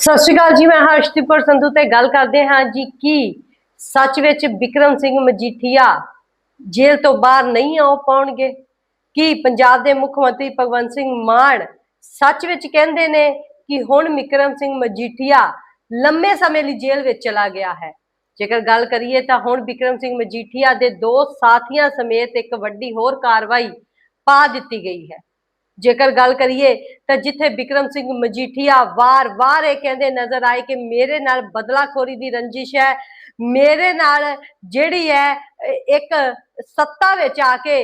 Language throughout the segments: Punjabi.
ਸਤਿ ਸ਼੍ਰੀ ਅਕਾਲ ਜੀ, ਮੈਂ ਹਰਸ਼ਦੀਪਰ ਸੰਧੂ ਤੇ ਗੱਲ ਕਰਦੇ ਹਾਂ ਜੀ ਕੀ ਸੱਚ ਵਿੱਚ ਵਿਕਰਮ ਸਿੰਘ ਮਜੀਠੀਆ ਜੇਲ੍ਹ ਤੋਂ ਬਾਹਰ ਨਹੀਂ ਆ ਪਾਉਣਗੇ? ਕੀ ਪੰਜਾਬ ਦੇ ਮੁੱਖ ਮੰਤਰੀ ਭਗਵੰਤ ਸਿੰਘ ਮਾਨ ਸੱਚ ਵਿੱਚ ਕਹਿੰਦੇ ਨੇ ਕਿ ਹੁਣ ਵਿਕਰਮ ਸਿੰਘ ਮਜੀਠੀਆ ਲੰਮੇ ਸਮੇਂ ਲਈ ਜੇਲ੍ਹ ਵਿੱਚ ਚਲਾ ਗਿਆ ਹੈ? ਜੇਕਰ ਗੱਲ ਕਰੀਏ ਤਾਂ ਹੁਣ ਵਿਕਰਮ ਸਿੰਘ ਮਜੀਠੀਆ ਦੇ ਦੋ ਸਾਥੀਆਂ ਸਮੇਤ ਇੱਕ ਵੱਡੀ ਹੋਰ ਕਾਰਵਾਈ ਪਾ ਦਿੱਤੀ ਗਈ ਹੈ। ਜੇਕਰ ਗੱਲ ਕਰੀਏ ਤਾਂ ਜਿੱਥੇ ਬਿਕਰਮ ਸਿੰਘ ਮਜੀਠੀਆ ਵਾਰ-ਵਾਰ ਇਹ ਕਹਿੰਦੇ ਨਜ਼ਰ ਆਏ ਕਿ ਮੇਰੇ ਨਾਲ ਬਦਲਾਖੋਰੀ ਦੀ ਰੰਜਿਸ਼ ਹੈ, ਮੇਰੇ ਨਾਲ ਜਿਹੜੀ ਹੈ ਇੱਕ ਸੱਤਾ ਵਿੱਚ ਆ ਕੇ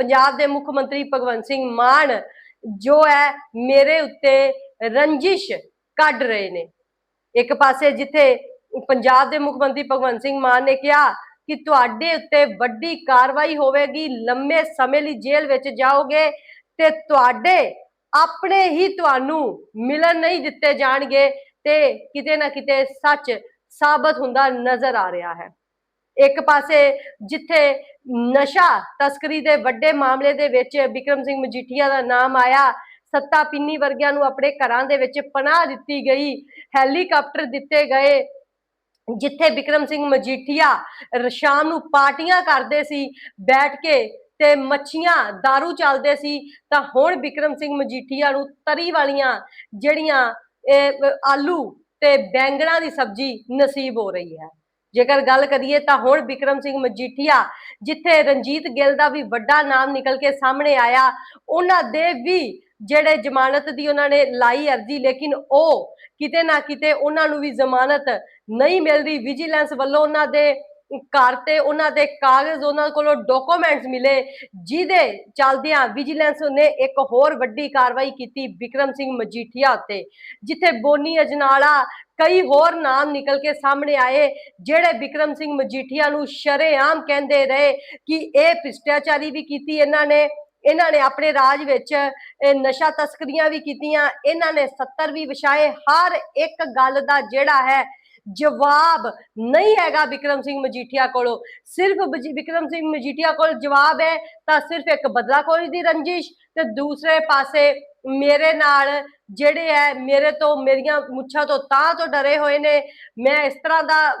ਪੰਜਾਬ ਦੇ ਮੁੱਖ ਮੰਤਰੀ ਭਗਵੰਤ ਸਿੰਘ ਮਾਨ ਜੋ ਹੈ, ਮੇਰੇ ਉੱਤੇ ਰੰਜਿਸ਼ ਕੱਢ ਰਹੇ ਨੇ। ਇੱਕ ਪਾਸੇ ਜਿੱਥੇ ਪੰਜਾਬ ਦੇ ਮੁੱਖ ਮੰਤਰੀ ਭਗਵੰਤ ਸਿੰਘ ਮਾਨ ਨੇ ਕਿਹਾ ਕਿ ਤੁਹਾਡੇ ਉੱਤੇ ਵੱਡੀ ਕਾਰਵਾਈ ਹੋਵੇਗੀ, ਲੰਮੇ ਸਮੇਂ ਲਈ ਜੇਲ੍ਹ ਵਿੱਚ ਜਾਓਗੇ ਤੇ ਤੁਹਾਡੇ ਆਪਣੇ ਹੀ ਤੁਹਾਨੂੰ ਮਿਲਣ ਨਹੀਂ ਦਿੱਤੇ ਜਾਣਗੇ ਤੇ ਕਿਤੇ ਨਾ ਕਿਤੇ ਸੱਚ ਸਾਬਤ ਹੁੰਦਾ ਨਜ਼ਰ ਆ ਰਿਹਾ ਹੈ। ਇੱਕ ਪਾਸੇ ਜਿੱਥੇ ਨਸ਼ਾ ਤਸਕਰੀ ਦੇ ਵੱਡੇ ਮਾਮਲੇ ਦੇ ਵਿੱਚ ਵਿਕਰਮ ਸਿੰਘ ਮਜੀਠੀਆ ਦਾ ਨਾਮ ਆਇਆ, ਸੱਤਾ ਪਿੰਨੀ ਵਰਗਿਆਂ ਨੂੰ ਆਪਣੇ ਘਰਾਂ ਦੇ ਵਿੱਚ ਪਨਾਹ ਦਿੱਤੀ ਗਈ, ਹੈਲੀਕਾਪਟਰ ਦਿੱਤੇ ਗਏ, ਜਿੱਥੇ ਵਿਕਰਮ ਸਿੰਘ ਮਜੀਠੀਆ ਸ਼ਾਮ ਨੂੰ ਪਾਰਟੀਆਂ ਕਰਦੇ ਸੀ, ਬੈਠ ਕੇ ਤੇ ਮੱਛੀਆਂ दारू ਚੱਲਦੇ ਸੀ, ਤਾਂ ਹੁਣ ਵਿਕਰਮ ਸਿੰਘ ਮਜੀਠੀਆ ਨੂੰ ਤਰੀ ਵਾਲੀਆਂ ਜਿਹੜੀਆਂ ਆਲੂ ਤੇ ਬੈਂਗਣਾ ਦੀ ਸਬਜ਼ੀ ਨਸੀਬ ਹੋ ਰਹੀ ਹੈ। ਜੇਕਰ ਗੱਲ ਕਰੀਏ ਤਾਂ ਹੁਣ ਵਿਕਰਮ ਸਿੰਘ ਮਜੀਠੀਆ, ਜਿੱਥੇ ਰਣਜੀਤ ਗਿੱਲ ਦਾ ਵੀ ਵੱਡਾ ਨਾਮ ਨਿਕਲ ਕੇ ਸਾਹਮਣੇ ਆਇਆ, ਉਹਨਾਂ ਦੇ ਵੀ ਜਿਹੜੇ ਜ਼ਮਾਨਤ ਦੀ ਉਹਨਾਂ ਨੇ ਲਾਈ ਅਰਜ਼ੀ, ਲੇਕਿਨ ਉਹ ਕਿਤੇ ਨਾ ਕਿਤੇ ਉਹਨਾਂ ਨੂੰ ਵੀ ਜ਼ਮਾਨਤ ਨਹੀਂ ਮਿਲਦੀ। ਵਿਜੀਲੈਂਸ ਵੱਲੋਂ ਉਹਨਾਂ ਦੇ ਘਰ ਤੇ ਉਹਨਾਂ ਦੇ ਕਾਗਜ਼ ਉਹਨਾਂ ਕੋਲੋਂ ਡਾਕੂਮੈਂਟਸ ਮਿਲੇ, ਜਿਹਦੇ ਚੱਲਦਿਆਂ ਵਿਜੀਲੈਂਸ ਨੇ ਇੱਕ ਹੋਰ ਵੱਡੀ ਕਾਰਵਾਈ ਕੀਤੀ ਵਿਕਰਮ ਸਿੰਘ ਮਜੀਠੀਆ ਉੱਤੇ, ਜਿੱਥੇ ਬੋਨੀ ਅਜਨਾਲਾ ਕਈ ਹੋਰ ਨਾਮ ਨਿਕਲ ਕੇ ਸਾਹਮਣੇ ਆਏ, ਜਿਹੜੇ ਵਿਕਰਮ ਸਿੰਘ ਮਜੀਠੀਆ ਨੂੰ ਸ਼ਰੇਆਮ ਕਹਿੰਦੇ ਰਹੇ ਕਿ ਇਹ ਭ੍ਰਿਸ਼ਟਾਚਾਰੀ ਵੀ ਕੀਤੀ ਇਹਨਾਂ ਨੇ ਇਹਨਾਂ ਨੇ ਆਪਣੇ ਰਾਜ ਵਿੱਚ ਇਹ ਨਸ਼ਾ ਤਸਕਰੀਆਂ ਵੀ ਕੀਤੀਆਂ, ਇਹਨਾਂ ਨੇ 70 ਵੀ ਵਿਛਾਏ, ਹਰ ਇੱਕ ਗੱਲ ਦਾ ਜਿਹੜਾ ਹੈ ਜਵਾਬ ਨਹੀਂ ਹੈਗਾ ਵਿਕਰਮ ਸਿੰਘ ਮਜੀਠੀਆ ਕੋਲੋਂ। ਸਿਰਫ ਬਜੀ- ਵਿਕਰਮ ਸਿੰਘ ਮਜੀਠੀਆ ਕੋਲ ਜਵਾਬ ਹੈ, ਤਾਂ ਸਿਰਫ ਇੱਕ ਬਦਲਾਖੋਰੀ ਦੀ ਰੰਜਿਸ਼ ਤੇ ਦੂਸਰੇ ਪਾਸੇ ਮੇਰੇ ਨਾਲ ਜਿਹੜੇ ਹੈ, ਮੇਰੇ ਤੋਂ, ਮੇਰੀਆਂ ਮੁੱਛਾਂ ਤੋਂ ਤਾਂ ਤੋਂ ਡਰੇ ਹੋਏ ਨੇ। ਮੈਂ ਇਸ ਤਰ੍ਹਾਂ ਦਾ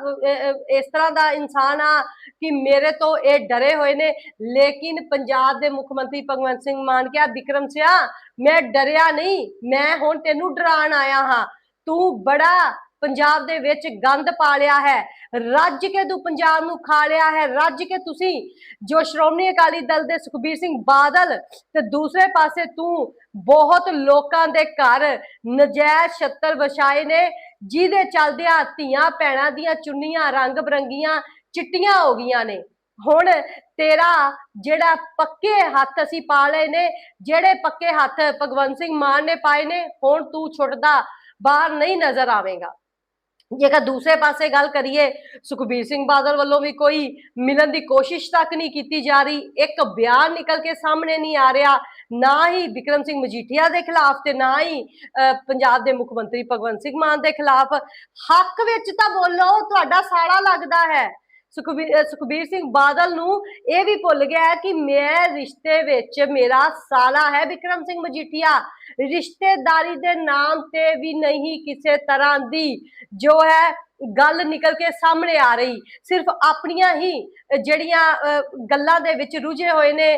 ਇਸ ਤਰ੍ਹਾਂ ਦਾ ਇਨਸਾਨ ਆ ਕਿ ਮੇਰੇ ਤੋਂ ਇਹ ਡਰੇ ਹੋਏ ਨੇ। ਲੇਕਿਨ ਪੰਜਾਬ ਦੇ ਮੁੱਖ ਮੰਤਰੀ ਭਗਵੰਤ ਸਿੰਘ ਮਾਨ ਕਿਹਾ, ਵਿਕਰਮ ਸਿਆ, ਮੈਂ ਡਰਿਆ ਨਹੀਂ, ਮੈਂ ਹੁਣ ਤੈਨੂੰ ਡਰਾਉਣ ਆਇਆ ਹਾਂ। ਤੂੰ ਬੜਾ ਪੰਜਾਬ ਦੇ ਵਿੱਚ ਗੰਦ ਪਾ ਲਿਆ ਹੈ, ਰੱਜ ਕੇ ਤੂੰ ਪੰਜਾਬ ਨੂੰ ਖਾ ਲਿਆ ਹੈ, ਰੱਜ ਕੇ ਤੁਸੀਂ ਜੋ ਸ਼੍ਰੋਮਣੀ ਅਕਾਲੀ ਦਲ ਦੇ ਸੁਖਬੀਰ ਸਿੰਘ ਬਾਦਲ ਤੇ ਦੂਸਰੇ ਪਾਸੇ ਤੂੰ ਬਹੁਤ ਲੋਕਾਂ ਦੇ ਘਰ ਨਜਾਇਜ਼ ਛੱਤਰ ਵਛਾਏ ਨੇ, ਜਿਹਦੇ ਚਲਦਿਆਂ ਧੀਆਂ ਭੈਣਾਂ ਦੀਆਂ ਚੁੰਨੀਆਂ ਰੰਗ ਬਰੰਗੀਆਂ ਚਿੱਟੀਆਂ ਹੋ ਗਈਆਂ ਨੇ। ਹੁਣ ਤੇਰਾ ਜਿਹੜਾ ਪੱਕੇ ਹੱਥ ਅਸੀਂ ਪਾ ਲਏ ਨੇ, ਜਿਹੜੇ ਪੱਕੇ ਹੱਥ ਭਗਵੰਤ ਸਿੰਘ ਮਾਨ ਨੇ ਪਾਏ ਨੇ, ਹੁਣ ਤੂੰ ਛੁੱਟਦਾ ਬਾਹਰ ਨਹੀਂ ਨਜ਼ਰ ਆਵੇਂਗਾ। ਜੇਕਰ ਦੂਸਰੇ ਪਾਸੇ ਗੱਲ ਕਰੀਏ ਸੁਖਬੀਰ ਸਿੰਘ ਬਾਦਲ ਵੱਲੋਂ ਵੀ ਕੋਈ ਮਿਲਣ ਦੀ ਕੋਸ਼ਿਸ਼ ਤੱਕ ਨਹੀਂ ਕੀਤੀ ਜਾ ਰਹੀ। ਇੱਕ ਬਿਆਨ ਨਿਕਲ ਕੇ ਸਾਹਮਣੇ ਨਹੀਂ ਆ ਰਿਹਾ। ਨਾ ਹੀ ਵਿਕਰਮ ਸਿੰਘ ਮਜੀਠੀਆ ਦੇ ਖਿਲਾਫ ਤੇ ਨਾ ਹੀ ਅਹ, ਪੰਜਾਬ ਦੇ ਮੁੱਖ ਮੰਤਰੀ ਭਗਵੰਤ ਸਿੰਘ ਮਾਨ ਦੇ ਖਿਲਾਫ। ਹੱਕ ਵਿੱਚ ਤਾਂ ਬੋਲੋ ਤੁਹਾਡਾ ਸਾੜਾ ਲੱਗਦਾ ਹੈ। ਸੁਖਬੀਰ ਸੁਖਬੀਰ ਸਿੰਘ ਬਾਦਲ ਨੂੰ ਇਹ ਵੀ ਭੁੱਲ ਗਿਆ ਕਿ ਮੈਂ ਰਿਸ਼ਤੇ ਵਿੱਚ ਮੇਰਾ ਸਾਲਾ ਹੈ ਵਿਕਰਮ ਸਿੰਘ ਮਜੀਠੀਆ। ਰਿਸ਼ਤੇਦਾਰੀ ਦੇ ਨਾਮ ਤੇ ਵੀ ਨਹੀਂ ਕਿਸੇ ਤਰ੍ਹਾਂ ਦੀ ਜੋ ਹੈ ਗੱਲ ਨਿਕਲ ਕੇ ਸਾਹਮਣੇ ਆ ਰਹੀ। ਸਿਰਫ ਆਪਣੀਆਂ ਹੀ ਜਿਹੜੀਆਂ ਗੱਲਾਂ ਦੇ ਵਿੱਚ ਰੁਝੇ ਹੋਏ ਨੇ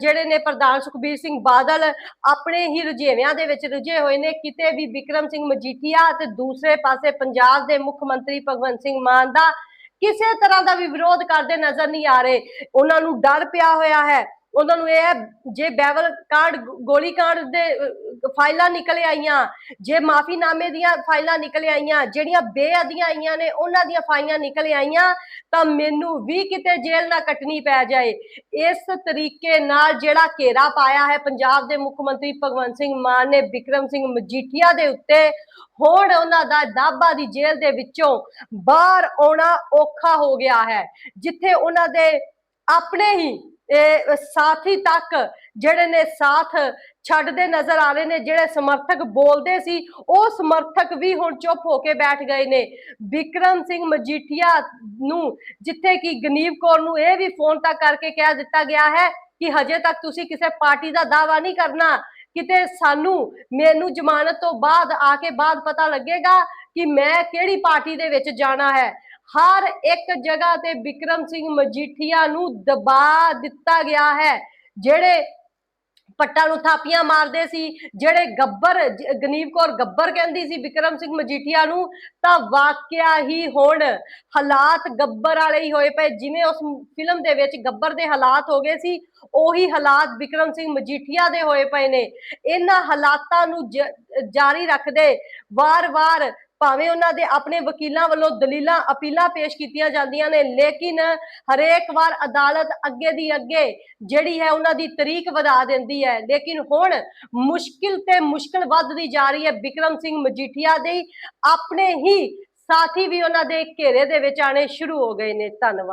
ਜਿਹੜੇ ਨੇ ਪ੍ਰਧਾਨ ਸੁਖਬੀਰ ਸਿੰਘ ਬਾਦਲ ਆਪਣੇ ਹੀ ਰੁਝੇਵਿਆਂ ਦੇ ਵਿੱਚ ਰੁਝੇ ਹੋਏ ਨੇ, ਕਿਤੇ ਵੀ ਵਿਕਰਮ ਸਿੰਘ ਮਜੀਠੀਆ ਤੇ ਦੂਸਰੇ ਪਾਸੇ ਪੰਜਾਬ ਦੇ ਮੁੱਖ ਮੰਤਰੀ ਭਗਵੰਤ ਸਿੰਘ ਮਾਨ ਦਾ ਕਿਸੇ ਤਰ੍ਹਾਂ ਦਾ ਵੀ ਵਿਰੋਧ ਕਰਦੇ ਨਜ਼ਰ ਨਹੀਂ ਆ ਰਹੇ। ਉਹਨਾਂ ਨੂੰ ਡਰ ਪਿਆ ਹੋਇਆ ਹੈ। ਉਹਨਾਂ ਨੂੰ ਇਹ ਜੇ ਬੈਵਲ ਕਾਂਡ ਗੋਲੀ ਕਾਂਡ ਦੇ ਫਾਈਲਾਂ ਨਿਕਲ ਆਈਆਂ, ਜੇ ਮਾਫੀਨਾਮੇ ਦੀਆਂ ਫਾਈਲਾਂ ਨਿਕਲ ਆਈਆਂ, ਜਿਹੜੀਆਂ ਬੇਅਦੀਆਂ ਆਈਆਂ ਨੇ, ਉਹਨਾਂ ਦੀਆਂ ਫਾਈਲਾਂ ਨਿਕਲ ਆਈਆਂ, ਤਾਂ ਮੈਨੂੰ ਵੀ ਕਿਤੇ ਜੇਲ੍ਹ ਨਾ ਕੱਟਣੀ ਪੈ ਜਾਏ। ਇਸ ਤਰੀਕੇ ਨਾਲ ਜਿਹੜਾ ਘੇਰਾ ਪਾਇਆ ਹੈ ਪੰਜਾਬ ਦੇ ਮੁੱਖ ਮੰਤਰੀ ਭਗਵੰਤ ਸਿੰਘ ਮਾਨ ਨੇ ਵਿਕਰਮ ਸਿੰਘ ਮਜੀਠੀਆ ਦੇ ਉੱਤੇ, ਹੁਣ ਉਹਨਾਂ ਦਾ ਦਾਬਾ ਦੀ ਜੇਲ੍ਹ ਦੇ ਵਿੱਚੋਂ ਬਾਹਰ ਆਉਣਾ ਔਖਾ ਹੋ ਗਿਆ ਹੈ, ਜਿੱਥੇ ਉਹਨਾਂ ਦੇ ਆਪਣੇ ਹੀ, ਇਹ ਸਾਥੀ ਤੱਕ ਜਿਹੜੇ ਨੇ ਸਾਥ ਛੱਡਦੇ ਨਜ਼ਰ ਆ ਰਹੇ ਨੇ, ਜਿਹੜੇ ਸਮਰਥਕ ਬੋਲਦੇ ਸੀ, ਉਹ ਸਮਰਥਕ ਵੀ ਹੁਣ ਚੁੱਪ ਹੋ ਕੇ ਬੈਠ ਗਏ ਨੇ। ਵਿਕਰਮ ਸਿੰਘ ਮਜੀਠੀਆ ਨੂੰ ਜਿੱਥੇ ਕਿ ਗਨੀਵ ਕੌਰ ਨੂੰ ਇਹ ਵੀ ਫੋਨ ਤੱਕ ਕਰਕੇ ਕਹਿ ਦਿੱਤਾ ਗਿਆ ਹੈ ਕਿ ਹਜੇ ਤੱਕ ਤੁਸੀਂ ਕਿਸੇ ਪਾਰਟੀ ਦਾ ਦਾਵਾ ਨਹੀਂ ਕਰਨਾ। ਕਿਤੇ ਸਾਨੂੰ, ਮੈਨੂੰ ਜ਼ਮਾਨਤ ਤੋਂ ਬਾਅਦ ਆ ਕੇ ਬਾਅਦ ਪਤਾ ਲੱਗੇਗਾ ਕਿ ਮੈਂ ਕਿਹੜੀ ਪਾਰਟੀ ਦੇ ਵਿੱਚ ਜਾਣਾ ਹੈ। ਹਰ ਇੱਕ ਜਗ੍ਹਾ ਤੇ ਵਿਕਰਮ ਸਿੰਘ ਮਜੀਠੀਆ ਨੂੰ ਦਬਾ ਦਿੱਤਾ ਗਿਆ ਹੈ। ਜਿਹੜੇ ਪੱਟਾਂ ਨੂੰ ਥਾਪੀਆਂ ਮਾਰਦੇ ਸੀ, ਜਿਹੜੇ ਗੱਬਰ ਜ- ਕੌਰ ਗੱਬਰ ਕਹਿੰਦੀ ਸੀ ਵਿਕਰਮ ਸਿੰਘ ਮਜੀਠੀਆ ਨੂੰ, ਤਾਂ ਵਾਕਿਆ ਹੀ ਹੁਣ ਹਾਲਾਤ ਗੱਬਰ ਵਾਲੇ ਹੀ ਹੋਏ ਪਏ। ਜਿਵੇਂ ਉਸ ਫਿਲਮ ਦੇ ਵਿੱਚ ਗੱਬਰ ਦੇ ਹਾਲਾਤ ਹੋ ਗਏ ਸੀ, ਉਹੀ ਹਾਲਾਤ ਵਿਕਰਮ ਸਿੰਘ ਮਜੀਠੀਆ ਦੇ ਹੋਏ ਪਏ ਨੇ। ਇਹਨਾਂ ਹਾਲਾਤਾਂ ਨੂੰ ਜਾਰੀ ਰੱਖਦੇ ਵਾਰ-ਵਾਰ ਭਾਵੇਂ ਉਹਨਾਂ ਦੇ ਆਪਣੇ ਵਕੀਲਾਂ ਵੱਲੋਂ ਦਲੀਲਾਂ, ਅਪੀਲਾਂ ਪੇਸ਼ ਕੀਤੀਆਂ ਜਾਂਦੀਆਂ ਨੇ, ਲੇਕਿਨ ਹਰੇਕ ਵਾਰ ਅਦਾਲਤ ਅੱਗੇ ਦੀ ਅੱਗੇ ਜਿਹੜੀ ਹੈ ਉਹਨਾਂ ਦੀ ਤਰੀਕ ਵਧਾ ਦਿੰਦੀ ਹੈ। ਲੇਕਿਨ ਹੁਣ ਮੁਸ਼ਕਿਲ ਤੇ ਮੁਸ਼ਕਿਲ ਵੱਧਦੀ ਜਾ ਰਹੀ ਹੈ ਵਿਕਰਮ ਸਿੰਘ ਮਜੀਠੀਆ ਦੀ। ਆਪਣੇ ਹੀ ਸਾਥੀ ਵੀ ਉਹਨਾਂ ਦੇ ਘੇਰੇ ਦੇ ਵਿੱਚ ਆਣੇ ਸ਼ੁਰੂ ਹੋ ਗਏ ਨੇ। ਧੰਨਵਾਦ।